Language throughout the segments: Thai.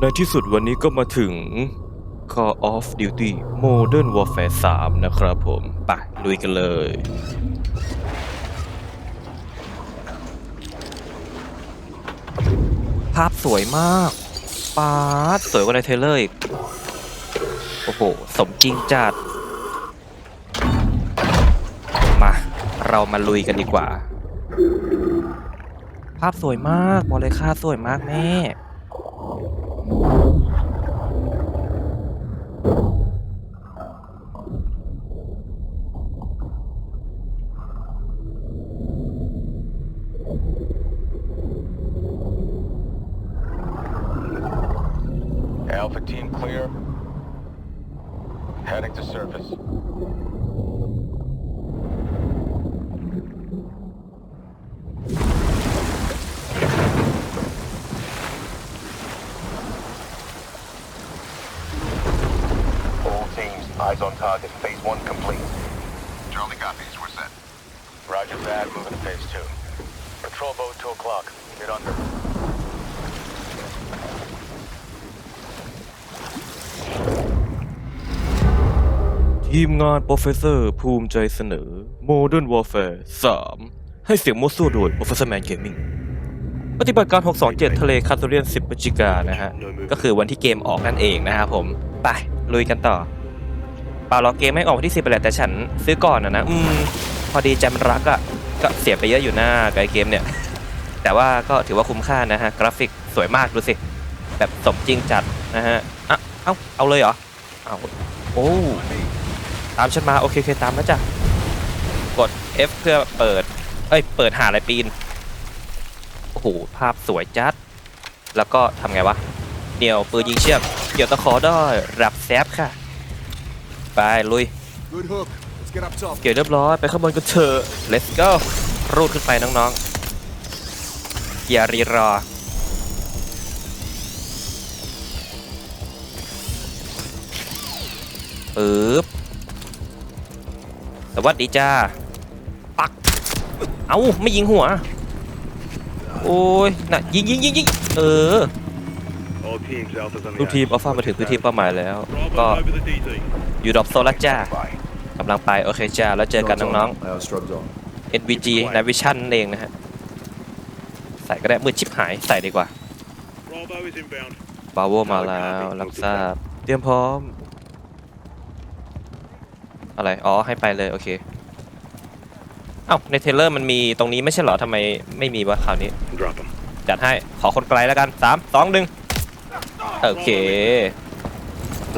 ในที่สุดวันนี้ก็มาถึง Call of Duty Modern Warfare 3 นะครับผมไปลุยกันเลย ภาพสวยมากปาดสวยกว่าในเทเลอร์อีก โอ้โห สมจริงจัด มา เรามาลุยกันดีกว่า ภาพสวยมากบอกเลยค่าสวยมากแม่ Alpha team clear. Heading to surface. All teams, eyes on target. Phase one complete. Charlie copies. We're set. Roger that. Moving to phase two. Patrol boat, two o'clock. Get under. ทีมงานโปรเฟสเซอร์ภูมิใจเสนอ Modern Warfare 3 ให้เสียงมั่วซั่วโดย Professor Man Gaming ปฏิบัติการ 627 ทะเลคาทเรียน 10พฤศจิกานะฮะ ก็คือวันที่เกมออกนั่นเองนะครับผม ไป ลุยกันต่อ เปล่ารอเกมไม่ออกวันที่10ไปแหละแต่ฉันซื้อก่อนนะนะอืมพอดีใจมันรักอะ่ะก็เสียไปเยอะอยู่หน้ากับไอเกมเนี่ย แต่ว่าก็ถือว่าคุ้มค่านะฮะ กราฟิกสวยมากดูสิ แบบสมจริงจัดนะฮะอะเอ้าเอาเลยเหรอเอาโอ้ตามฉันมาโอเคโอเคตามแล้วจ้ะกด F เพื่อเปิด เอ้ย เปิดหาอะไรปีน โอ้โห ภาพสวยจัด แล้วก็ทำไงวะ เดี่ยวปืนยิงเชือกเกี่ยวตะขอได้รับแซฟค่ะ ไปลุย Good hook. Let's get up top. เกี่ยวเรียบร้อยไปข้างบนกันเถอะ let's go รูดขึ้นไปน้องๆ อย่ารีรอ ปึ๊บ สวัสดีจ้า ปัก เอ้า ไม่ยิงหัว โอ้ยน่ะยิงยิงยิงยิงเออ ทุกทีมอัลฟามาถึงพื้นที่เป้าหมายแล้ว ก็อยู่ดรอปโซลัจ้ากำลังไป โอเคจ้า แล้วเจอกันน้องๆ Uh, strobes on. NVG Night Vision นั่นเองนะฮะ ใส่ก็ได้มือชิปหายใส่ดีกว่าบาโวมาแล้วรับทราบเตรียมพร้อม อะไร อ๋อ ให้ไปเลย โอเค เอ้า ในเทเลอร์มันมีตรงนี้ไม่ใช่เหรอทำไมไม่มีวะคราวนี้ จัดให้ ขอคนไกลแล้วกัน 3 2 1 โอเค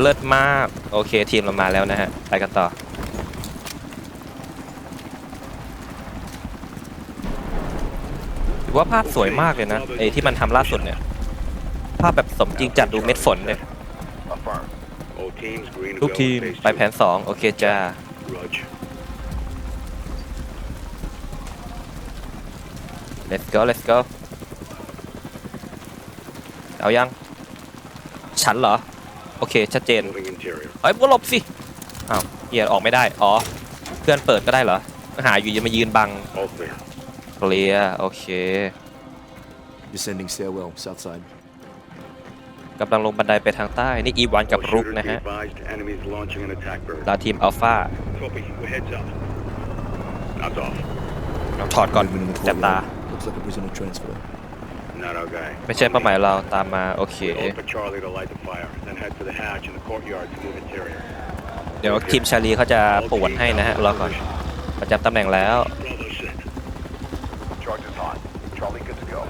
เลิศมาก โอเค ทีมเรามาแล้วนะฮะ ไปกันต่อ ถือว่าภาพสวยมากเลยนะไอ้ที่มันทำล่าสุดเนี่ย ภาพแบบสมจริงจัดดูเม็ดฝนเนี่ยทุกทีมไปแผน2โอเคจ้า two. Rudge. let's go let's go เอายัง ฉันเหรอ โอเค ชัดเจน Moving interior. เอ้ยพวกหลบสิ อ้าวเฮียออกไม่ได้ อ๋อ เพื่อนเปิดก็ได้เหรอ หาอยู่จะมายืนบัง All clear. เคลียร์โอเค Descending stairwell, south side. กำลังลงบันไดไปทางใต้ นี่อีวานกับ All รุก shooters นะ be ฮะ advised, enemies launching an attack bird. เราทีมอัลฟา Copy. We're heads up. Knocked off. เราถอดก่อน Movement in the จับตา courtyard. Looks like a prisoner transfer. Not our guy. ไม่ใช่เป้าหมายเราตามมาโอเค Hold for Charlie to light the fire, then head to the hatch in the courtyard to move interior. เดี๋ยวทีมชาลีเขาจะปวดให้นะฮะรอก่อนประจำตำแหน่งแล้ว Bravo set. Charges on. Charlie good to go.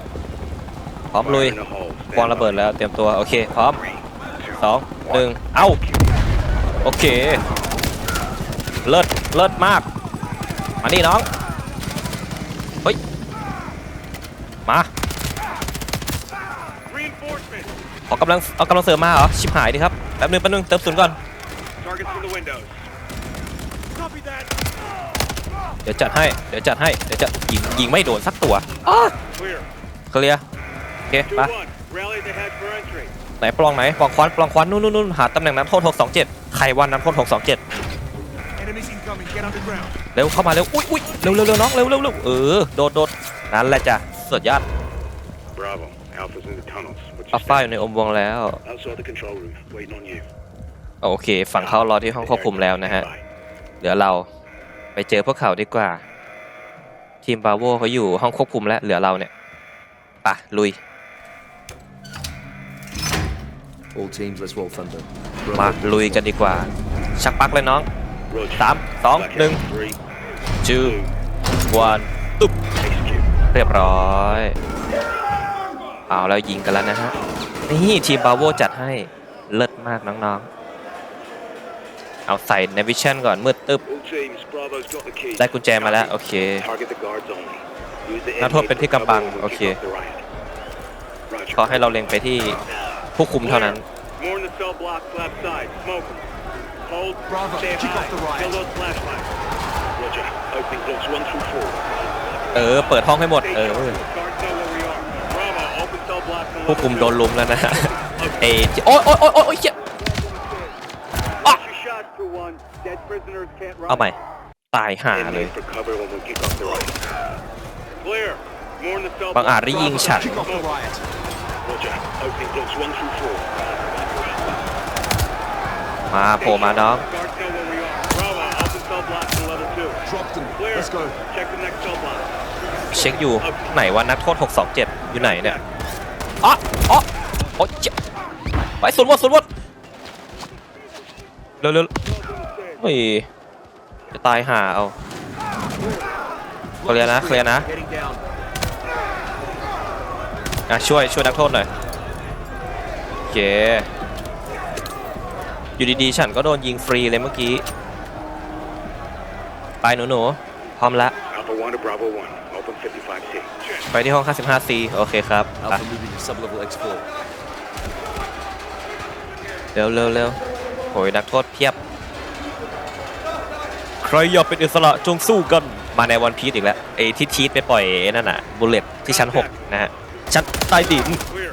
พร้อมลุย Fire in the hole. วาง Stand ระเบิด by. แล้วเตรียมตัวโอเค พร้อม Three, two, สองหนึ่งเอ้า โอเค เลิศเลิศมาก มานี่น้อง เฮ้ย มา Reinforcement. ขอกำลังเอากำลังเสริมมาเหรอชิบหายดิครับแป๊บนึงแป๊บนึงเติมศูนย์ก่อน Targets from the windows. Copy that. เดี๋ยวจัดให้เดี๋ยวจัดให้เดี๋ยวจะยิงยิงไม่โดนสักตัวอ้า Clear. เคลียร์โอเคไป 2-1. Rally at the hatch for entry. ไหนปลองไหนปลองควันปลองควันนู่นนู่นนู่นหาตำแหน่งน้ำโทษ627ใครวันน้ำโทษ627 Enemies incoming. Get underground. เร็วเข้ามาเร็วอุ้ยอุ้ยเร็วเร็วเร็วน้องเร็วเร็วเร็วเออโดดโดดนั่นแหละจ้ะสุดยอด Bravo. Alpha's in the tunnels. What's อั your ลฟาอ status? ยู่ในอมวงแล้ว Outside the control room, waiting on you. โอเค ฝั่งเขารอที่ห้องควบคุมแล้วนะฮะ เดี๋ยวเราไปเจอพวกเขาดีกว่า ทีมบาโวเขาอยู่ห้องควบคุมแล้ว เหลือเราเนี่ยไปะลุย All teams, let's roll thunder. มาลุยกันดีกว่า ชักปลักเลยน้อง Roger. สามสอง Black หนึ่ง Hat, Three, จูวันตุ๊บ execute. เรียบร้อย เอาแล้วยิงกันแล้วนะฮะ นี่ทีมบาโวจัดให้เลิศมากน้องๆ เอาใส่ในวิชั่นก่อนมืดตึบได้กุญแจมาแล้ว โอเคนักโทษเป็นที่กำบัง โอเค ขอให้เราเล็งไปที่ผู้คุมเท่านั้น เออ เปิดห้องให้หมด เออ cell blocks and ผู้คุม level โด two. นลุมแล้วนะฮะเอยโอ๊ยโอ๊ยโอ๊ยโอ๊ยเหี้ย Ah! Finish your shots for one. Dead prisoners can't run. เอาใหม่ตายห่า Stand เลย in for cover when we kick off the riot. Clear. More in the cell บางอาจ block. ได้ยิงฉัน Kick off the riot. Roger. Opening blocks one through four. มาโผล่มาน้อง Guards know where we are. Bravo, open cell blocks and level two. Drop them. Clear. Let's go. Check the next cell block. เช็คอยู่ไหนวะนักโทษ 627 อยู่ไหนเนี่ย อ๋ออ๋อโอ๊ยเจ็บไปสวนวดสวนวดเร็วเร็วเฮ้ยจะตายห่าเอาเคลียร์นะเคลียร์นะ Heading down. อะช่วยช่วยนักโทษหน่อยโอเคอยู่ดีๆฉันก็โดนยิงฟรีเลยเมื่อกี้ไปหนูหนูๆพร้อมละ Alpha 1 to Bravo 1. Open 55C. ไปที่ห้อง 55C โอเคครับไป Alpha moving to sublevel X4. เร็วเร็วเร็วโหยนักโทษเพียบ ใครอยากเป็นอิสระจงสู้กัน มาในวันพีซอีกแล้วไอ้ที่ทีทไปปล่อยไอ้นั่นน่ะบุลเลตที่ชั้น 6 นะฮะ ชั้นใต้ดิน Clear.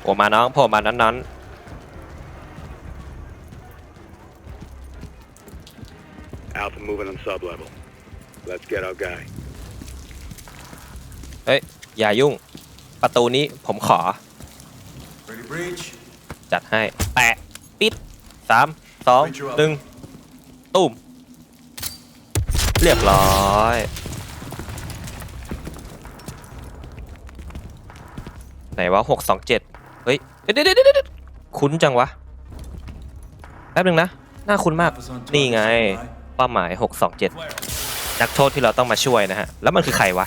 โผล่มาน้องโผล่มานั้นนั้น Alpha moving on sublevel. Let's get our guy. เฮ้ย อย่ายุ่ง ประตูนี้ผมขอ จัดให้ แปะ ปิดสามสองหนึ่งตุ้ม เรียบร้อยไหนวะหกสองเจ็ดเฮ้ย เดี๋ยวเดี๋ยวเดี๋ยวคุ้นจังวะ แป๊บนึงนะ หน้าคุ้นมาก นี่ไง เป้าหมาย627นักโทษที่เราต้องมาช่วยนะฮะ แล้วมันคือใครวะ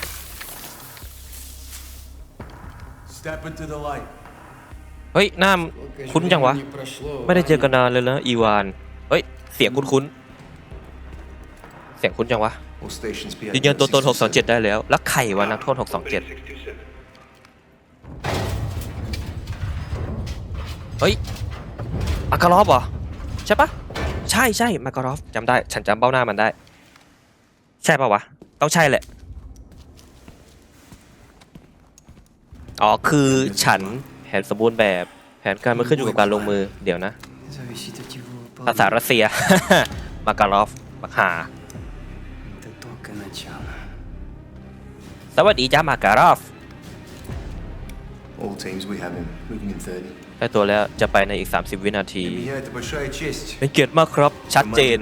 Step into the light. เฮ้ยหน้าคุ้นจังวะ ไม่ได้เจอกันนานเลยนะอีวาน เฮ้ย เสียงคุ้นๆ เสียงคุ้นจังวะ All stations be ยืนยันตัวตน 627 ได้แล้ว แล้วใครวะนักโทษ 627. เฮ้ย มาการอฟเหรอ ใช่ปะใช่ใช่มาการอฟจำได้ ฉันจำเบ้าหน้ามันได้ ใช่ปะวะ ต้องใช่แหละ อ๋อคือฉันแผนสมบูรณ์แบบ แผนการมันขึ้นอยู่กับการลงมือเดี๋ยวนะ ภาษารัสเซีย มาการอฟมาหาสวัสดีจ้ามาการอฟไช้ตัวแล้วจะไปในอีก 30 วินาที เป็นเกียรติมากครับ ชัดเจน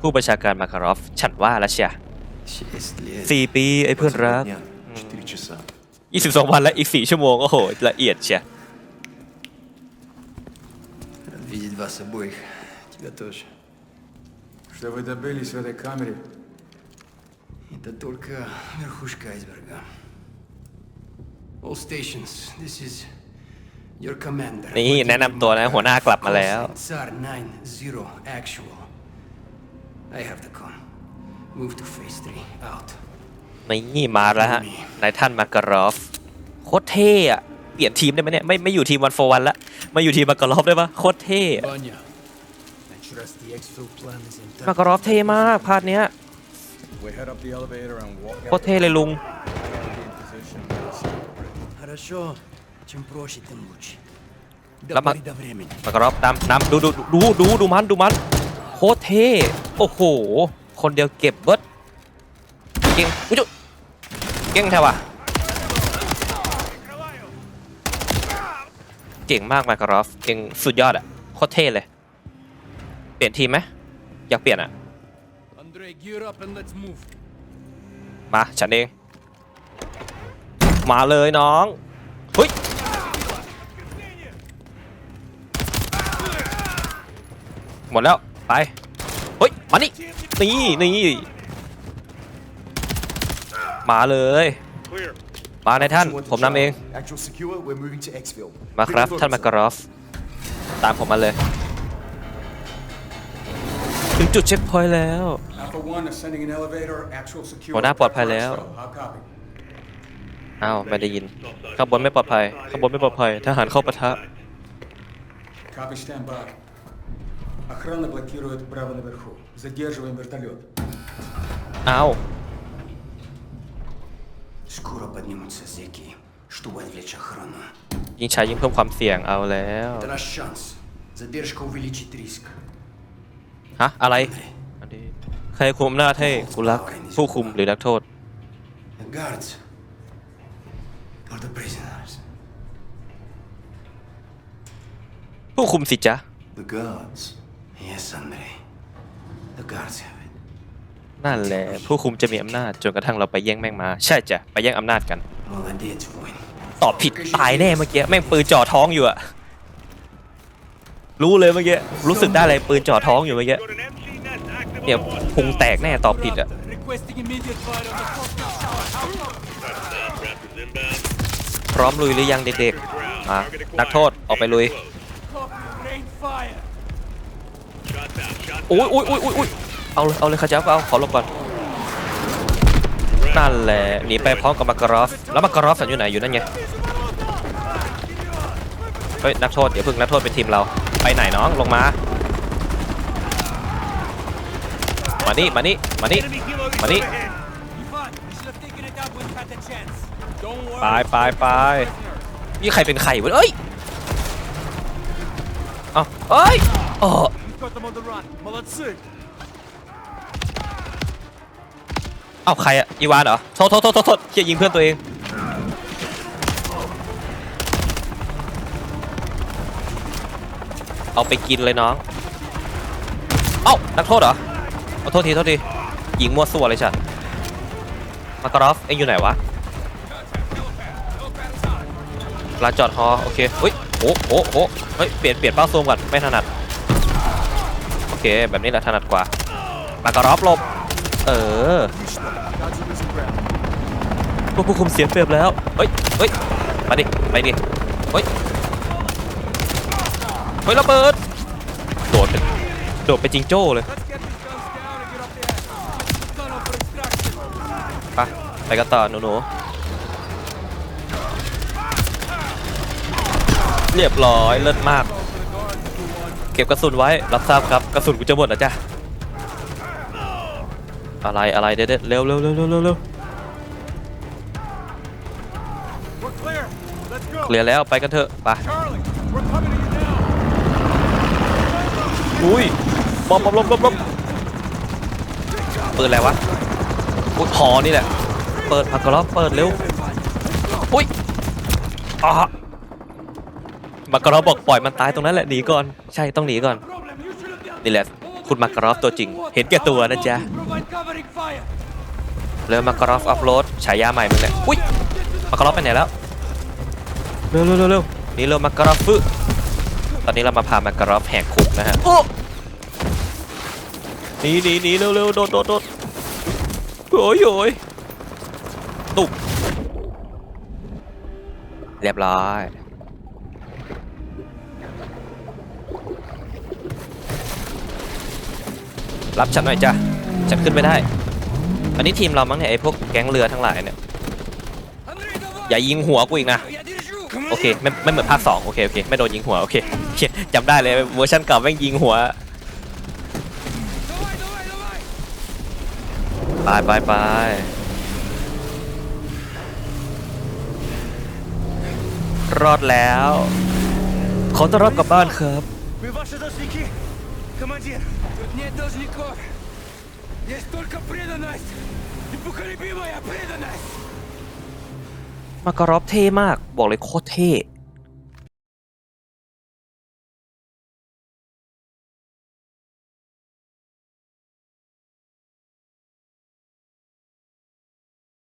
ผู้ประชาการมาคารอฟ ฉันว่าแล้เชียสี่ปี ไอ้เพื่อนรัก Дня. Четыре часа. 22 วันและอีก 4 ชั่วโมง โอ้โห ละเอียดเชีย Рад видеть вас обоих. Тебя тоже. Что вы добились в этой камере? Это только верхушка айсберга. All stations, this is your commander. นี่แนะนำตัวนะ หัวหน้ากลับมาแล้ว Tsar 9-0 actual. I have the con. Move to phase 3. Out. นี่มาแล้วฮะนายท่านมาการอฟโคตรเท่อะเปลี่ยนทีมได้ไหมเนี่ยไม่ไม่อยู่ทีมวันโฟวันละมาอยู่ทีมมาการอฟได้ปะโคตรเท่มาการอฟเท่มากพาดเนี้ยโคตรเท่เลยลุงแล้วมามากรอบตามน้ำดูดูดูดูดูมันดูมันโคตรเท่โอ้โห คนเดียวเก็บเบิร์ด ก่งอุ้ยเก่งแท้ว่ะเก่งมากมาคารอฟเก่งสุดยอดอะโคตรเท่เลย เปลี่ยนทีมไหมอยากเปลี่ยนอะมาฉันเอง มาเลยน้องเฮ้ยหมดแล้วไปเฮ้ยมานี่นี่นี่ มาเลย Clear. มาในท่าน ผมนำเอง Actual secure, we're moving to Xville. มาครับ ท่านมากรอฟ ตามผมมาเลย ถึงจุดเช็คพอยต์แล้ว Alpha 1 ascending an elevator, actual secure. หัวหน้าปลอดภัยแล้ว How copy? อ้าว ไม่ได้ยิน ข้างบนไม่ปลอดภัย ข้างบนไม่ปลอดภัย ทหารเข้าปะทะ Copy, stand by. Охрана блокирует право наверху. Задерживаем вертолет. อ้าว Скоро поднимутся зеки, чтобы отвлечь охрану. ยิงใช้ยิงเพิ่มความเสี่ยงเอาแล้ว Это наш шанс. Задержка увеличит риск. ฮะ อะไร อันนี้ใครคุมอำนาจให้กูรัก ผู้คุมหรือนักโทษ The guards or the prisoners. ผู้คุมสิจ๊ะ The guards. Yes, Andrei. The guards have it. นั่นแหละ ผู้คุมจะมีอำนาจจนกระทั่งเราไปแย่งแม่งมา ใช่จ้ะ ไปแย่งอำนาจกัน ตอบผิดตายแน่เมื่อกี้ แม่งปืนจ่อท้องอยู่อะรู้เลยเมื่อกี้ รู้สึกได้เลยปืนจ่อท้องอยู่เมื่อกี้ เนี่ยพุงแตกแน่ตอบผิดอะพร้อมลุยหรือยังเด็กๆมานักโทษออกไปลุยโอ้ยโอ้ยโอ้ยโอ้ย เอาเลยเอาเลยขจับเอาขอลบก่อนนั่นแหละหนีไปพร้อมกับมากรอฟแล้วมากรอฟสันอยู่ไหนอยู่นั่นไงเฮ้ยนักโทษเดี๋ยวพึ่งนักโทษเป็นทีมเราไปไหนน้องลงมา มานี่มานี่มานี่ Enemy helo is Money. overhead. Ivan, we should have taken it out when we had the chance. Don't worry. ไปไปไปนี่ใครเป็นใครวะเอ้ยเอาเอ้ยอ๋อ เอาใครอะอีวานเหรอโทษโทษโทษโทษเฮียยิงเพื่อนตัวเองเอาไปกินเลยน้อง เอ้านักโทษเหรอเอาโทษทีโทษทียิงมั่วซั่วเลยฉันมากรอฟเอ็งอยู่ไหนวะลานจอดฮอโอเคเฮ้ยโอ้โอ้โอ้เฮ้ยเปลี่ยนเปลี่ยนเป้าซูมก่อนไม่ถนัด โอเค แบบนี้แหละถนัดกว่า มากรอฟลบ เออพวกผู้คุมเสียเปรียบแล้วเฮ้ยเฮ้ยมาดิไปดิเฮ้ยเฮ้ยระเบิดโดดเป็นโดดไปจิงโจ้เลยไปไปกันต่อหนูหนูเรียบร้อยเลิศมาก เก็บกระสุนไว้รับทราบครับ กระสุนกูจะหมดแล้วจ้ะ อะไรอะไรเด็ดๆเร็วเร็วเร็วเร็วเร็วเร็ว We're clear. Let's go. เคลียร์แล้วไปกันเถอะไป Charlie, we're coming to you now. อุ้ยบอมบอมลบลบลบปืนอะไรวะอุ้ยหอนี่แหละ เปิดผักกระลอกเปิดเร็วอุ้ยอะมักกะรอฟบอกปล่อยมันตายตรงนั้นแหละหนีก่อน ใช่ต้องหนีก่อน Problem. You should have done นี่แหละ คุณมักกะรอฟตัวจริง เห็นแก่ตัวนะจ๊ะ Provide covering fire. เร็วมักกะรอฟอัพโหลดฉายาใหม่มึงเนี่ยอุ้ยมักกะรอฟไปไหนแล้ว เร็วเร็วเร็วเร็วนี่เร็วมักกะรอฟฟึตอนนี้เรามาพามักกะรอฟแหกคุกนะฮะโอ้หนีหนีหนีเร็วเร็วโดดโดดโดดโอ้ยโอ้ยตุกเรียบร้อย รับฉันหน่อยจ้ะฉันขึ้นไม่ได้ อันนี้ทีมเรามั้งเนี่ยไอ้พวกแก๊งเรือทั้งหลายเนี่ยอย่ายิงหัวกูอีกนะโอเคไม่ไม่เหมือนภาคสองโอเคโอเคไม่โดนยิงหัวโอเคจำได้เลยเวอร์ชันเก่าแม่งยิงหัวไปไปไปรอดแล้วขอต้อนรับกลับบ้านครับ командир. Тут нет должников. Есть только преданность. Непоколебимая преданность. มากรอบเท่มาก บอกเลยโคตรเท่